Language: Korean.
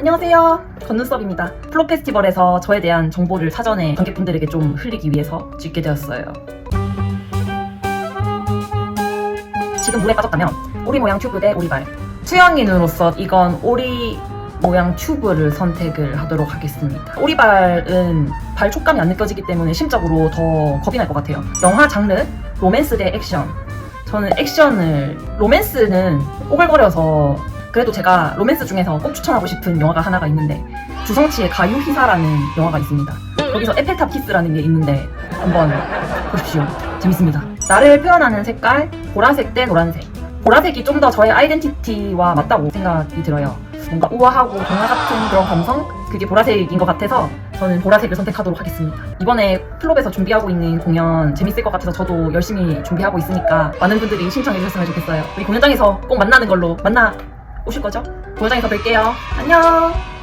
안녕하세요. 건눈썹입니다. 플로 페스티벌에서 저에 대한 정보를 사전에 관객분들에게 좀 흘리기 위해서 찍게 되었어요. 지금 물에 빠졌다면 오리 모양 튜브 대 오리발. 수영인으로서 이건 오리 모양 튜브를 선택을 하도록 하겠습니다. 오리발은 발 촉감이 안 느껴지기 때문에 심적으로 더 겁이 날 것 같아요. 영화 장르 로맨스 대 액션. 저는 액션을 로맨스는 오글거려서 그래도 제가 로맨스 중에서 꼭 추천하고 싶은 영화가 하나가 있는데 주성치의 가유희사라는 영화가 있습니다. 거기서 에펠탑 키스라는 게 있는데 한번 보십시오. 재밌습니다. 나를 표현하는 색깔 보라색 대 노란색. 보라색이 좀 더 저의 아이덴티티와 맞다고 생각이 들어요. 뭔가 우아하고 동화 같은 그런 감성? 그게 보라색인 것 같아서 저는 보라색을 선택하도록 하겠습니다. 이번에 플롭에서 준비하고 있는 공연 재밌을 것 같아서 저도 열심히 준비하고 있으니까 많은 분들이 신청해 주셨으면 좋겠어요. 우리 공연장에서 꼭 만나는 걸로 만나 오실 거죠? 공연장에서 뵐게요. 안녕!